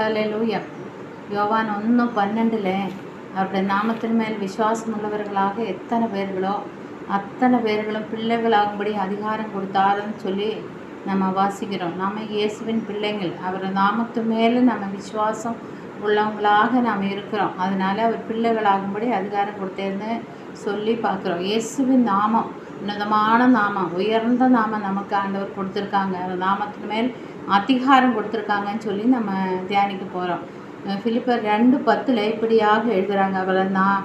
ஹalleluya யோவான் ஒன்று பன்னெண்டில் அவருடைய நாமத்தின் மேல் விசுவாசமுள்ளவர்களாக எத்தனை பேர்களோ அத்தனை பேர்களும் பிள்ளைகளாகும்படி அதிகாரம் கொடுத்தாருன்னு சொல்லி நம்ம வாசிக்கிறோம் நம்ம இயேசுவின் பிள்ளைங்கள் அவர் நாமத்து மேலே நம்ம விசுவாசம் உள்ளவங்களாக நாம் இருக்கிறோம் அதனால் அவர் பிள்ளைகளாகும்படி அதிகாரம் கொடுத்தேன்னு சொல்லி பார்க்குறோம் இயேசுவின் நாமம் உன்னதமான நாமம் உயர்ந்த நாமம் நமக்கு ஆண்டவர் கொடுத்துருக்காங்க அந்த நாமத்தின் மேல் அதிகாரம் கொடுத்துருக்காங்கன்னு சொல்லி நம்ம தியானிக்க போகிறோம் ஃபிலிப்பர் ரெண்டு பத்தில் இப்படியாக எழுதுகிறாங்க அவரை நான்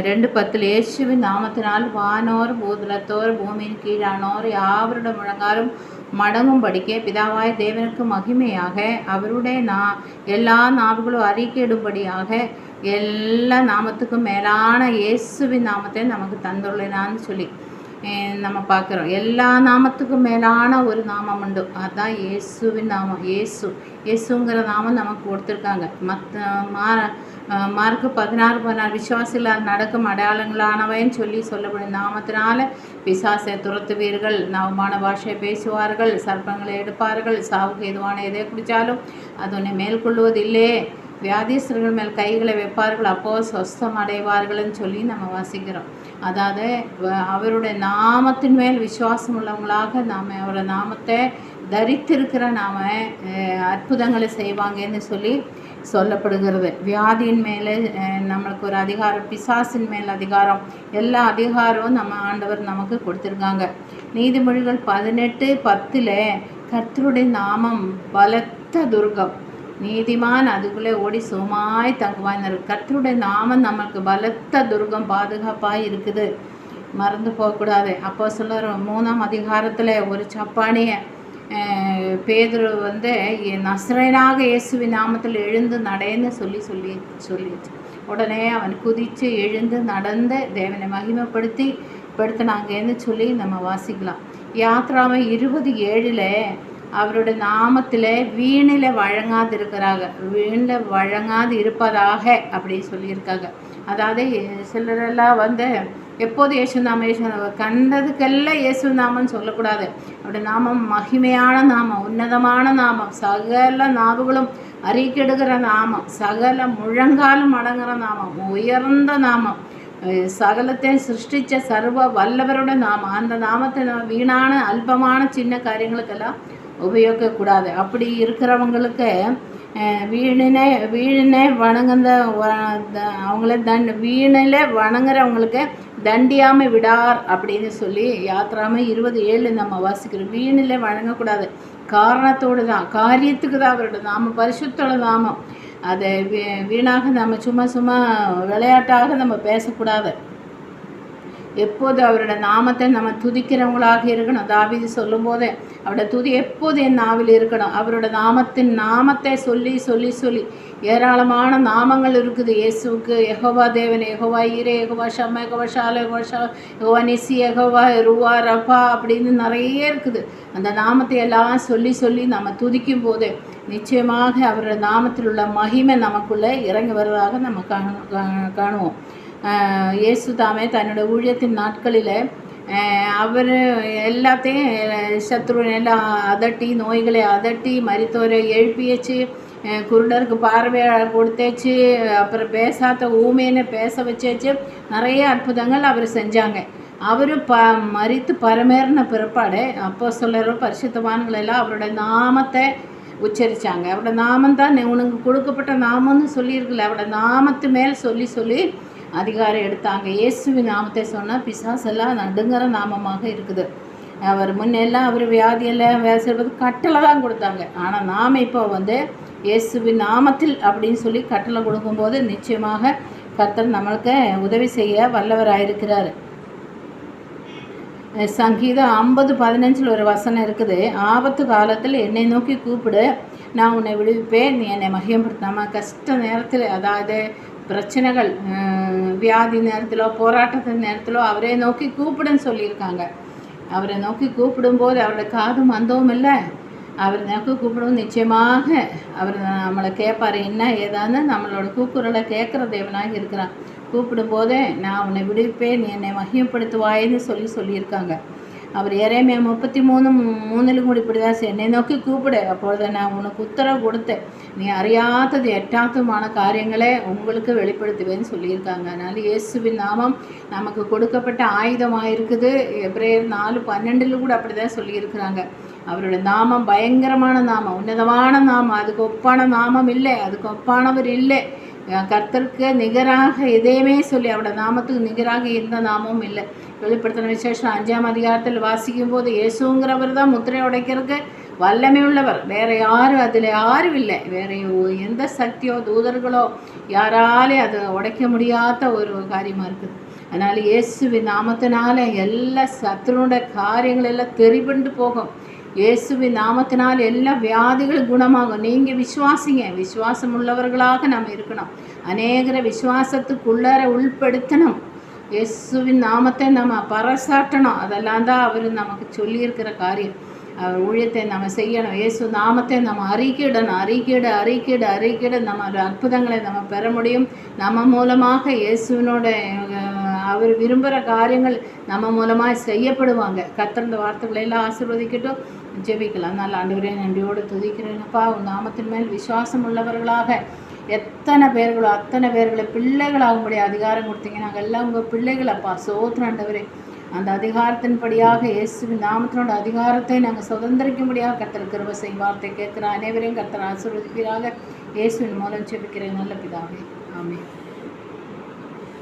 ரெண்டு பத்தில் இயேசுவின் நாமத்தினால் வானோர் பூதலத்தோர் பூமியின் கீழானோர் யாவருட முழங்காலும் மடங்கும் படிக்க பிதாவாய் தேவனுக்கு மகிமையாக அவருடைய நா எல்லா நாவுகளும் அறிக்கையிடும்படியாக எல்லா நாமத்துக்கும் மேலான இயேசுவின் நாமத்தை நமக்கு தந்துள்ளனான்னு சொல்லி. நம்ம பார்க்குறோம். எல்லா நாமத்துக்கும் மேலான ஒரு நாமம் உண்டு. அதுதான் இயேசுவின் நாமம். இயேசு. இயேசுங்கிற நாமம் நமக்கு கொடுத்துருக்காங்க. மற்ற மா மார்க்கு பதினாறு பதினாறு விசுவாசிகளால் நடக்கும் அடையாளங்களானவைன்னு சொல்லி சொல்லப்படும் நாமத்தினால பிசாசை துரத்துவீர்கள். நவமான பாஷையை பேசுவார்கள். சர்ப்பங்களை எடுப்பார்கள். சாவுக்கு எதுவான எதை குடித்தாலும் அது ஒன்று மேற்கொள்வதில்லையே வியாதீஸ்வரர்கள் மேல் கைகளை வைப்பார்கள். அப்போது சொஸ்தம் அடைவார்கள்னு சொல்லி நம்ம வாசிக்கிறோம். அதாவது வ- அவருடைய நாமத்தின் மேல் விசுவாசம் உள்ளவங்களாக நாம் அவரோட நாமத்தை தரித்திருக்கிற நாம் அற்புதங்களை செய்வாங்கன்னு சொல்லி சொல்லப்படுகிறது. வியாதியின் மேலே நம்மளுக்கு ஒரு அதிகாரம் பிசாசின் மேல் அதிகாரம் எல்லா அதிகாரமும் நம்ம ஆண்டவர் நமக்கு கொடுத்துருக்காங்க. நீதிமொழிகள் பதினெட்டு பத்தில் கர்த்தருடைய நாமம் பலத்த துர்கம் நீதிமான் அதுக்குள்ளே ஓடி சுமாய் தங்குவான் கற்றுடைய நாமம் நமக்கு பலத்த துர்கம் பாதுகாப்பாக இருக்குது. மறந்து போகக்கூடாது. அப்போ சொல்லுற மூணாம் அதிகாரத்தில் ஒரு சப்பானிய பேதுரு வந்து நஸ்ரேனாக இயேசுவின் நாமத்தில் எழுந்து நடேன்னு சொல்லி சொல்லி சொல்லிடுச்சு உடனே அவன் குதித்து எழுந்து நடந்து தேவனை மகிமைப்படுத்தி படுத்தினாங்கன்னு சொல்லி நம்ம வாசிக்கலாம். யாத்ராவை இருபது ஏழில் அவருடைய நாமத்தில் வீணில் வழங்காது இருக்கிறாங்க வீணில் வழங்காது இருப்பதாக அப்படின்னு சொல்லியிருக்காங்க. அதாவது சிலரெல்லாம் வந்து எப்போது இயேசு நாமம் இயேசு கண்டதுக்கெல்லாம் இயேசுநாமம்னு சொல்லக்கூடாது. அவருடைய நாமம் மகிமையான நாமம் உன்னதமான நாமம் சகல நாவுகளும் அறிக்கெடுகிற நாமம் சகல முழங்காலும் அடங்குற நாமம் உயர்ந்த நாமம் சகலத்தை சிருஷ்டித்த சர்வ வல்லவரோட நாமம். அந்த நாமத்தை நம்ம வீணான அல்பமான சின்ன காரியங்களுக்கெல்லாம் உபயோகிக்கக்கூடாது. அப்படி இருக்கிறவங்களுக்கு வீணினே வீணினே வணங்குந்த அவங்கள தண்ட் வீணில் வணங்குறவங்களுக்கு தண்டியாமை விடார் அப்படின்னு சொல்லி யாத்திராம இருபது ஏழு நம்ம வாசிக்கிறோம் வீணில் வணங்கக்கூடாது. காரணத்தோடு தான் காரியத்துக்கு தான் அவரோட நாம் பரிசுத்தோட நாமம். அதை வீ வீணாக நம்ம சும்மா சும்மா விளையாட்டாக நம்ம பேசக்கூடாது. எப்போது அவரோட நாமத்தை நம்ம துதிக்கிறவங்களாக இருக்கணும்? தாவிதி சொல்லும்போதே அவரோட துதி எப்போது என் நாவில் இருக்கணும்? அவரோட நாமத்தின் நாமத்தை சொல்லி சொல்லி சொல்லி. ஏராளமான நாமங்கள் இருக்குது. இயேசுக்கு எகோவா தேவன் எகோவா ஈரே எகோவா ஷம்ம எகோவா ஷால எகோவா ஷா எகோவா நிசி எகோவா ருவா ரபா அப்படின்னு நிறைய இருக்குது. அந்த நாமத்தை எல்லாம் சொல்லி சொல்லி நம்ம துதிக்கும் போது நிச்சயமாக அவரோட நாமத்தில் உள்ள மகிமை நமக்குள்ளே இறங்கி வருவதாக நம்ம காணுவோம். இயேசு தாமே தன்னோட ஊழியத்தின் நாட்களில் அவர் எல்லாத்தையும் அஹ், எல்லாம் அதட்டி நோய்களை அதட்டி மரித்தோரை எழுப்பியச்சு குருடருக்கு பார்வையை கொடுத்தேச்சு அப்புறம் பேசாத ஊமையினை பேச வச்சேச்சு நிறைய அற்புதங்கள் அவர் செஞ்சாங்க. அவர் ப மரித்து பரமேறின பிற்பாடு அப்போ சொல்லற பரிசுத்தவான்கள் எல்லாம் அவரோட நாமத்தை உச்சரித்தாங்க அவரோட நாமம் தான் உனக்கு கொடுக்கப்பட்ட நாமம்னு சொல்லியிருக்கல. அவரோட நாமத்து மேல் சொல்லி சொல்லி அதிகாரம் எடுத்தாங்க. இயேசுவின் நாமத்தை சொன்னால் எல்லாம் நடுங்கிற நாமமாக இருக்குது. அவர் முன்னெல்லாம் அவர் வியாதியெல்லாம் வேலை செய்வது கட்டளை தான் கொடுத்தாங்க. ஆனால் நாம் இப்போ வந்து இயேசுவின் நாமத்தில் அப்படின்னு சொல்லி கட்டளை கொடுக்கும்போது நிச்சயமாக கர்த்தர் நம்மளுக்கு உதவி செய்ய வல்லவராயிருக்கிறார். சங்கீதம் ஐம்பது பதினஞ்சில் ஒரு வசனம் இருக்குது. ஆபத்து காலத்தில் என்னை நோக்கி கூப்பிடு. நான் உன்னை விடுவிப்பேன். நீ என்னை மகிமப்படுத்தாமல் கஷ்ட நேரத்தில் அதாவது பிரச்சனைகள் வியாதி நேரத்திலோ போராட்டத்தின் நேரத்திலோ அவரே நோக்கி கூப்பிடுன்னு சொல்லியிருக்காங்க. அவரை நோக்கி கூப்பிடும்போது அவரோட காது மந்தவும் இல்லை. அவர் நோக்கி கூப்பிடும் நிச்சயமாக அவர் நம்மளை கேட்பார் என்ன ஏதான்னு? நம்மளோட கூக்குரலை கேட்குற தேவனாக இருக்கிறான். கூப்பிடும்போதே நான் உன்னை விடுவிப்பேன் நீ என்னை மகிமைப்படுத்துவாயின்னு சொல்லி சொல்லியிருக்காங்க. அவர் இறைமைய முப்பத்தி மூணு மூணிலும் கூட இப்படி தான் என்னை நோக்கி கூப்பிடு. அப்பொழுது நான் உனக்கு உத்தரவு கொடுத்தேன். நீ அறியாதது எட்டாத்தமான காரியங்களை உங்களுக்கு வெளிப்படுத்துவேன்னு சொல்லியிருக்காங்க. அதனால் இயேசுவின் நாமம் நமக்கு கொடுக்கப்பட்ட ஆயுதமாக இருக்குது எப்ரேயர் நாலு பன்னெண்டில் கூட அப்படி தான் சொல்லியிருக்கிறாங்க. அவரோட நாமம் பயங்கரமான நாமம் உன்னதமான நாமம். அதுக்கு ஒப்பான நாமம் இல்லை. அதுக்கு ஒப்பானவர் இல்லை. கர்த்தருக்கு நிகராக எதையுமே சொல்லி அவரோட நாமத்துக்கு நிகராக எந்த நாமமும் இல்லை. வெளிப்படுத்தின விசேஷம் அஞ்சாம் அதிகாரத்தில் வாசிக்கும் போது இயேசுங்கிறவர் தான் முத்திரை உடைக்கிறதுக்கு வல்லமை உள்ளவர். வேற யாரும் அதில் யாரும் இல்லை. வேற எந்த சக்தியோ தூதர்களோ யாராலே அதை உடைக்க முடியாத ஒரு காரியமாக இருக்குது. அதனால் இயேசுவின் நாமத்தினால எல்லா சத்துருடைய காரியங்கள் எல்லாம் தெரிபண்டு போகும். இயேசுவின் நாமத்தினால் எல்லா வியாதிகளும் குணமாகும். நீங்கள் விசுவாசிங்க. விசுவாசம் உள்ளவர்களாக நாம் இருக்கணும். அநேகரை விசுவாசத்துக்குள்ளார உள்படுத்தணும். இயேசுவின் நாமத்தை நம்ம பறைசாட்டணும் அதெல்லாம் தான் அவர் நமக்கு சொல்லியிருக்கிற காரியம். அவர் ஊழியத்தை நம்ம செய்யணும். இயேசு நாமத்தை நம்ம அறிக்கையிடணும். அறிக்கையிட அறிக்கையிட அறிக்கையிட நம்ம அற்புதங்களை நம்ம பெற முடியும். நம்ம மூலமாக இயேசுவினோட அவர் விரும்புகிற காரியங்கள் நம்ம மூலமாக செய்யப்படுவாங்க. கத்திருந்த வார்த்தைகளை எல்லாம் ஆசிர்வதிக்கட்டும். ஜெபிக்கலாம். நல்ல ஆண்டவரே நன்றியோடு துதிக்கிறேனப்பா உன் நாமத்தின் மேல் விசுவாசம் உள்ளவர்களாக எத்தனை பேர்களோ அத்தனை பேர்களை பிள்ளைகளாகும்படி அதிகாரம் கொடுத்தீங்க. நாங்கள் எல்லாம் உங்கள் பிள்ளைகளப்பா சோத்ராண்டவரே அந்த அதிகாரத்தின்படியாக இயேசுவின் நாமத்தினோட அதிகாரத்தை நாங்கள் சுதந்திரிக்கும்படியாக கத்தர் கிருப செய்யும் வார்த்தை கேட்குற அனைவரையும் கத்தர் ஆசிர்வதிக்கிறாக இயேசுவின் மூலம் செபிக்கிறேன் நல்ல பிதாவே. ஆமே